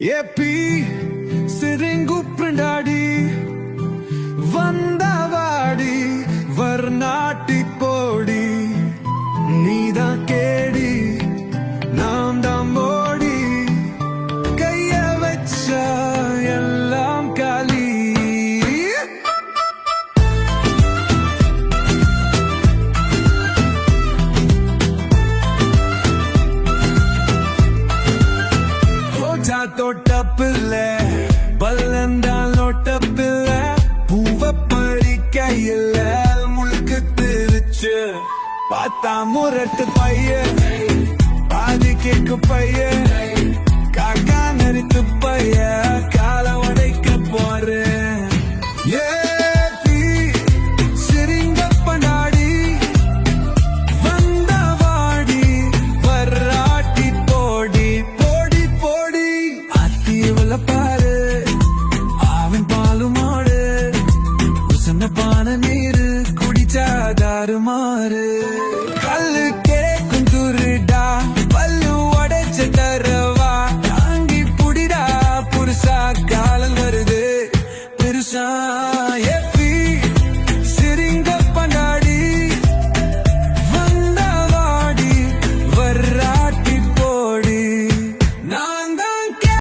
ஏப்பி சிறுங்குப்ரண்டாடி வந்தவாடி ரோஜா தோட்டப்பில்ல பல்லந்தாலோட்டப்பில்ல பூவ பறிக்கையில் முழுக்கு திருச்சு பார்த்தா முரட்டு பையன் பாதி கேக்கு பையன் காக்கா நரித்து மண்ணப்பான நீரு குடிச்சா தாறுமாறு கல்லு கேக்கும் துருடா பல்லு உடைச்ச தரவா? தாங்கி புடிடா புருசா காலம் வருது. பெருசா